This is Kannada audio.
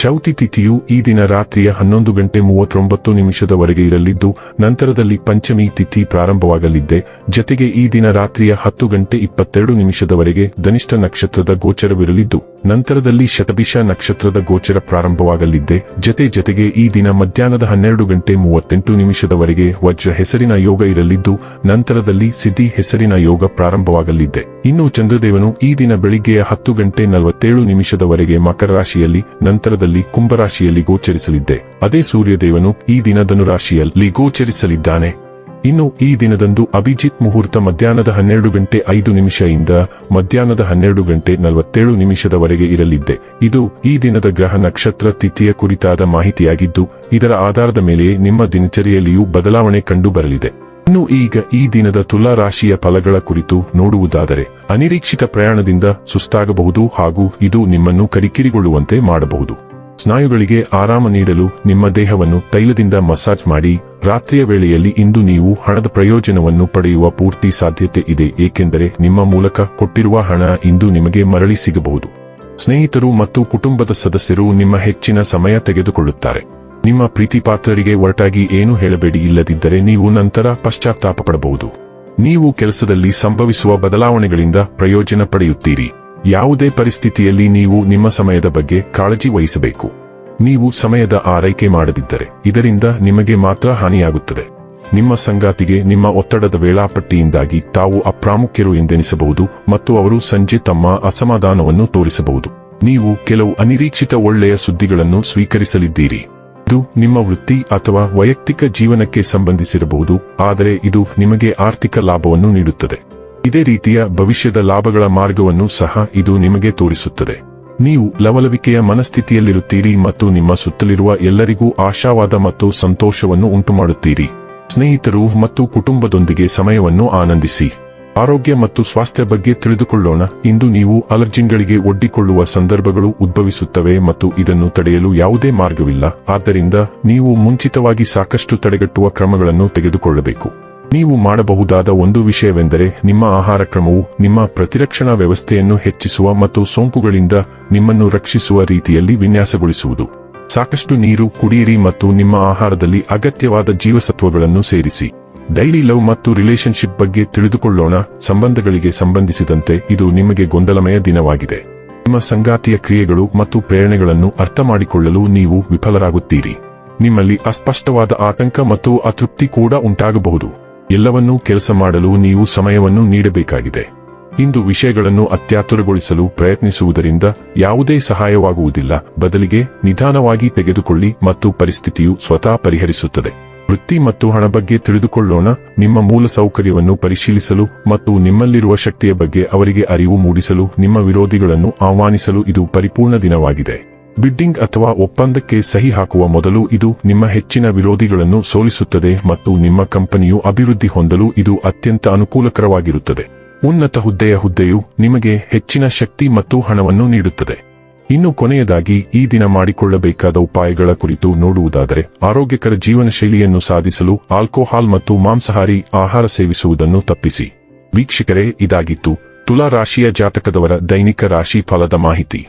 ಚೌತಿ ತಿಥಿಯು ಈ ದಿನ ರಾತ್ರಿಯ ಹನ್ನೊಂದು ಗಂಟೆ ಮೂವತ್ತೊಂಬತ್ತು ನಿಮಿಷದವರೆಗೆ ಇರಲಿದ್ದು, ನಂತರದಲ್ಲಿ ಪಂಚಮಿ ತಿಥಿ ಪ್ರಾರಂಭವಾಗಲಿದ್ದೆ. ಜತೆಗೆ ಈ ದಿನ ರಾತ್ರಿಯ ಹತ್ತು ಗಂಟೆ ಇಪ್ಪತ್ತೆರಡು ನಿಮಿಷದವರೆಗೆ ಧನಿಷ್ಠ ನಕ್ಷತ್ರದ ಗೋಚರವಿರಲಿದ್ದು, ನಂತರದಲ್ಲಿ ಶತಭಿಷ ನಕ್ಷತ್ರದ ಗೋಚರ ಪ್ರಾರಂಭವಾಗಲಿದ್ದೆ. ಜತೆ ಜತೆಗೆ ಈ ದಿನ ಮಧ್ಯಾಹ್ನದ ಹನ್ನೆರಡು ಗಂಟೆ ಮೂವತ್ತೆಂಟು ನಿಮಿಷದವರೆಗೆ ವಜ್ರ ಹೆಸರಿನ ಯೋಗ ಇರಲಿದ್ದು, ನಂತರದಲ್ಲಿ ಸಿದ್ಧಿ ಹೆಸರಿನ ಯೋಗ ಪ್ರಾರಂಭವಾಗಲಿದ್ದೆ. ಇನ್ನು ಚಂದ್ರದೇವನು ಈ ದಿನ ಬೆಳಿಗ್ಗೆಯ ಹತ್ತು ಗಂಟೆ ನಲವತ್ತೇಳು ನಿಮಿಷದವರೆಗೆ ಮಕರ ರಾಶಿಯಲ್ಲಿ ನಂತರದಲ್ಲಿ ಕುಂಭರಾಶಿಯಲ್ಲಿ ಗೋಚರಿಸಲಿದ್ದೆ. ಅದೇ ಸೂರ್ಯದೇವನು ಈ ದಿನ ಧನುರಾಶಿಯಲ್ಲಿ ಗೋಚರಿಸಲಿದ್ದಾನೆ. ಇನ್ನು ಈ ದಿನದಂದು ಅಭಿಜಿತ್ ಮುಹೂರ್ತ ಮಧ್ಯಾಹ್ನದ ಹನ್ನೆರಡು ಗಂಟೆ ಐದು ನಿಮಿಷದಿಂದ ಮಧ್ಯಾಹ್ನದ ಹನ್ನೆರಡು ಗಂಟೆ ನಲವತ್ತೇಳು ನಿಮಿಷದವರೆಗೆ ಇರಲಿದ್ದೆ. ಇದು ಈ ದಿನದ ಗ್ರಹ ನಕ್ಷತ್ರ ತಿಥಿಯ ಕುರಿತಾದ ಮಾಹಿತಿಯಾಗಿದ್ದು, ಇದರ ಆಧಾರದ ಮೇಲೆ ನಿಮ್ಮ ದಿನಚರಿಯಲ್ಲಿಯೂ ಬದಲಾವಣೆ ಕಂಡು ಬರಲಿದೆ ಇನ್ನು ಈಗ ಈ ದಿನದ ತುಲಾ ರಾಶಿಯ ಫಲಗಳ ಕುರಿತು ನೋಡುವುದಾದರೆ, ಅನಿರೀಕ್ಷಿತ ಪ್ರಯಾಣದಿಂದ ಸುಸ್ತಾಗಬಹುದು ಹಾಗೂ ಇದು ನಿಮ್ಮನ್ನು ಕರಿಕಿರಿಗೊಳ್ಳುವಂತೆ ಮಾಡಬಹುದು. ಸ್ನಾಯುಗಳಿಗೆ ಆರಾಮ ನೀಡಲು ನಿಮ್ಮ ದೇಹವನ್ನು ತೈಲದಿಂದ ಮಸಾಜ್ ಮಾಡಿ, ರಾತ್ರಿಯ ವೇಳೆಯಲ್ಲಿ ಇಂದು ನೀವು ಹಣದ ಪ್ರಯೋಜನವನ್ನು ಪಡೆಯುವ ಪೂರ್ತಿ ಸಾಧ್ಯತೆ ಇದೆ, ಏಕೆಂದರೆ ನಿಮ್ಮ ಮೂಲಕ ಕೊಟ್ಟಿರುವ ಹಣ ಇಂದು ನಿಮಗೆ ಮರಳಿ ಸಿಗಬಹುದು. ಸ್ನೇಹಿತರು ಮತ್ತು ಕುಟುಂಬದ ಸದಸ್ಯರು ನಿಮ್ಮ ಹೆಚ್ಚಿನ ಸಮಯ ತೆಗೆದುಕೊಳ್ಳುತ್ತಾರೆ. ನಿಮ್ಮ ಪ್ರೀತಿಪಾತ್ರರಿಗೆ ಒರಟಾಗಿ ಏನು ಹೇಳಬೇಡಿ ಇಲ್ಲದಿದ್ದರೆ ನೀವು ನಂತರ ಪಶ್ಚಾತ್ತಾಪ ನೀವು ಕೆಲಸದಲ್ಲಿ ಸಂಭವಿಸುವ ಬದಲಾವಣೆಗಳಿಂದ ಪ್ರಯೋಜನ ಪಡೆಯುತ್ತೀರಿ. ಯಾವುದೇ ಪರಿಸ್ಥಿತಿಯಲ್ಲಿ ನೀವು ನಿಮ್ಮ ಸಮಯದ ಬಗ್ಗೆ ಕಾಳಜಿ ವಹಿಸಬೇಕು. ನೀವು ಸಮಯದ ಆರೈಕೆ ಮಾಡದಿದ್ದರೆ ಇದರಿಂದ ನಿಮಗೆ ಮಾತ್ರ ಹಾನಿಯಾಗುತ್ತದೆ. ನಿಮ್ಮ ಸಂಗಾತಿಗೆ ನಿಮ್ಮ ಒತ್ತಡದ ವೇಳಾಪಟ್ಟಿಯಿಂದಾಗಿ ತಾವು ಅಪ್ರಾಮುಖ್ಯರು ಎಂದೆನಿಸಬಹುದು ಮತ್ತು ಅವರು ಸಂಜೆ ತಮ್ಮ ಅಸಮಾಧಾನವನ್ನು ತೋರಿಸಬಹುದು. ನೀವು ಕೆಲವು ಅನಿರೀಕ್ಷಿತ ಒಳ್ಳೆಯ ಸುದ್ದಿಗಳನ್ನು ಸ್ವೀಕರಿಸಲಿದ್ದೀರಿ. ಇದು ನಿಮ್ಮ ವೃತ್ತಿ ಅಥವಾ ವೈಯಕ್ತಿಕ ಜೀವನಕ್ಕೆ ಸಂಬಂಧಿಸಿರಬಹುದು, ಆದರೆ ಇದು ನಿಮಗೆ ಆರ್ಥಿಕ ಲಾಭವನ್ನು ನೀಡುತ್ತದೆ. ಇದೇ ರೀತಿಯ ಭವಿಷ್ಯದ ಲಾಭಗಳ ಮಾರ್ಗವನ್ನು ಸಹ ಇದು ನಿಮಗೆ ತೋರಿಸುತ್ತದೆ. ನೀವು ಲವಲವಿಕೆಯ ಮನಸ್ಥಿತಿಯಲ್ಲಿರುತ್ತೀರಿ ಮತ್ತು ನಿಮ್ಮ ಸುತ್ತಲಿರುವ ಎಲ್ಲರಿಗೂ ಆಶಾವಾದ ಮತ್ತು ಸಂತೋಷವನ್ನು ಉಂಟುಮಾಡುತ್ತೀರಿ. ಸ್ನೇಹಿತರು ಮತ್ತು ಕುಟುಂಬದೊಂದಿಗೆ ಸಮಯವನ್ನು ಆನಂದಿಸಿ. ಆರೋಗ್ಯ ಮತ್ತು ಸ್ವಾಸ್ಥ್ಯ ಬಗ್ಗೆ ತಿಳಿದುಕೊಳ್ಳೋಣ. ಇಂದು ನೀವು ಅಲರ್ಜಿನ್ಗಳಿಗೆ ಒಡ್ಡಿಕೊಳ್ಳುವ ಸಂದರ್ಭಗಳು ಉದ್ಭವಿಸುತ್ತವೆ ಮತ್ತು ಇದನ್ನು ತಡೆಯಲು ಯಾವುದೇ ಮಾರ್ಗವಿಲ್ಲ. ಆದ್ದರಿಂದ ನೀವು ಮುಂಚಿತವಾಗಿ ಸಾಕಷ್ಟು ತಡೆಗಟ್ಟುವ ಕ್ರಮಗಳನ್ನು ತೆಗೆದುಕೊಳ್ಳಬೇಕು. ನೀವು ಮಾಡಬಹುದಾದ ಒಂದು ವಿಷಯವೆಂದರೆ ನಿಮ್ಮ ಆಹಾರ ಕ್ರಮವು ನಿಮ್ಮ ಪ್ರತಿರಕ್ಷಣಾ ವ್ಯವಸ್ಥೆಯನ್ನು ಹೆಚ್ಚಿಸುವ ಮತ್ತು ಸೋಂಕುಗಳಿಂದ ನಿಮ್ಮನ್ನು ರಕ್ಷಿಸುವ ರೀತಿಯಲ್ಲಿ ವಿನ್ಯಾಸಗೊಳಿಸುವುದು. ಸಾಕಷ್ಟು ನೀರು, ಕುಡಿಯಿರಿ ಮತ್ತು ನಿಮ್ಮ ಆಹಾರದಲ್ಲಿ ಅಗತ್ಯವಾದ ಜೀವಸತ್ವಗಳನ್ನು ಸೇರಿಸಿ. ಡೈಲಿ ಲವ್ ಮತ್ತು ರಿಲೇಶನ್ಶಿಪ್ ಬಗ್ಗೆ ತಿಳಿದುಕೊಳ್ಳೋಣ. ಸಂಬಂಧಗಳಿಗೆ ಸಂಬಂಧಿಸಿದಂತೆ ಇದು ನಿಮಗೆ ಗೊಂದಲಮಯ ದಿನವಾಗಿದೆ. ನಿಮ್ಮ ಸಂಗಾತಿಯ ಕ್ರಿಯೆಗಳು ಮತ್ತು ಪ್ರೇರಣೆಗಳನ್ನು ಅರ್ಥಮಾಡಿಕೊಳ್ಳಲು ನೀವು ವಿಫಲರಾಗುತ್ತೀರಿ. ನಿಮ್ಮಲ್ಲಿ ಅಸ್ಪಷ್ಟವಾದ ಆತಂಕ ಮತ್ತು ಅತೃಪ್ತಿ ಕೂಡ ಉಂಟಾಗಬಹುದು. ಎಲ್ಲವನ್ನೂ ಕೆಲಸ ಮಾಡಲು ನೀವು ಸಮಯವನ್ನು ನೀಡಬೇಕಾಗಿದೆ. ಇಂದು ವಿಷಯಗಳನ್ನು ಅತ್ಯಾತುರಗೊಳಿಸಲು ಪ್ರಯತ್ನಿಸುವುದರಿಂದ ಯಾವುದೇ ಸಹಾಯವಾಗುವುದಿಲ್ಲ. ಬದಲಿಗೆ ನಿಧಾನವಾಗಿ ತೆಗೆದುಕೊಳ್ಳಿ ಮತ್ತು ಪರಿಸ್ಥಿತಿಯು ಸ್ವತಃ ಪರಿಹರಿಸುತ್ತದೆ. ವೃತ್ತಿ ಮತ್ತು ಹಣ ಬಗ್ಗೆ ತಿಳಿದುಕೊಳ್ಳೋಣ. ನಿಮ್ಮ ಮೂಲ ಸೌಕರ್ಯವನ್ನು ಪರಿಶೀಲಿಸಲು ಮತ್ತು ನಿಮ್ಮಲ್ಲಿರುವ ಶಕ್ತಿಯ ಬಗ್ಗೆ ಅವರಿಗೆ ಅರಿವು ಮೂಡಿಸಲು ನಿಮ್ಮ ವಿರೋಧಿಗಳನ್ನು ಆಹ್ವಾನಿಸಲು ಇದು ಪರಿಪೂರ್ಣ ದಿನವಾಗಿದೆ. ಬಿಡ್ಡಿಂಗ್ ಅಥವಾ ಒಪ್ಪಂದಕ್ಕೆ ಸಹಿ ಹಾಕುವ ಮೊದಲು ಇದು ನಿಮ್ಮ ಹೆಚ್ಚಿನ ವಿರೋಧಿಗಳನ್ನು ಸೋಲಿಸುತ್ತದೆ ಮತ್ತು ನಿಮ್ಮ ಕಂಪನಿಯು ಅಭಿವೃದ್ಧಿ ಹೊಂದಲು ಇದು ಅತ್ಯಂತ ಅನುಕೂಲಕರವಾಗಿರುತ್ತದೆ. ಉನ್ನತ ಹುದ್ದೆಯ ಹುದ್ದೆಯು ನಿಮಗೆ ಹೆಚ್ಚಿನ ಶಕ್ತಿ ಮತ್ತು ಹಣವನ್ನು ನೀಡುತ್ತದೆ. ಇನ್ನು ಕೊನೆಯದಾಗಿ, ಈ ದಿನ ಮಾಡಿಕೊಳ್ಳಬೇಕಾದ ಉಪಾಯಗಳ ಕುರಿತು ನೋಡುವುದಾದರೆ, ಆರೋಗ್ಯಕರ ಜೀವನ ಶೈಲಿಯನ್ನು ಸಾಧಿಸಲು ಆಲ್ಕೋಹಾಲ್ ಮತ್ತು ಮಾಂಸಾಹಾರಿ ಆಹಾರ ಸೇವಿಸುವುದನ್ನು ತಪ್ಪಿಸಿ. ವೀಕ್ಷಕರೇ, ಇದಾಗಿತ್ತು ತುಲಾ ರಾಶಿಯ ಜಾತಕದವರ ದೈನಿಕ ರಾಶಿ ಫಲದ ಮಾಹಿತಿ.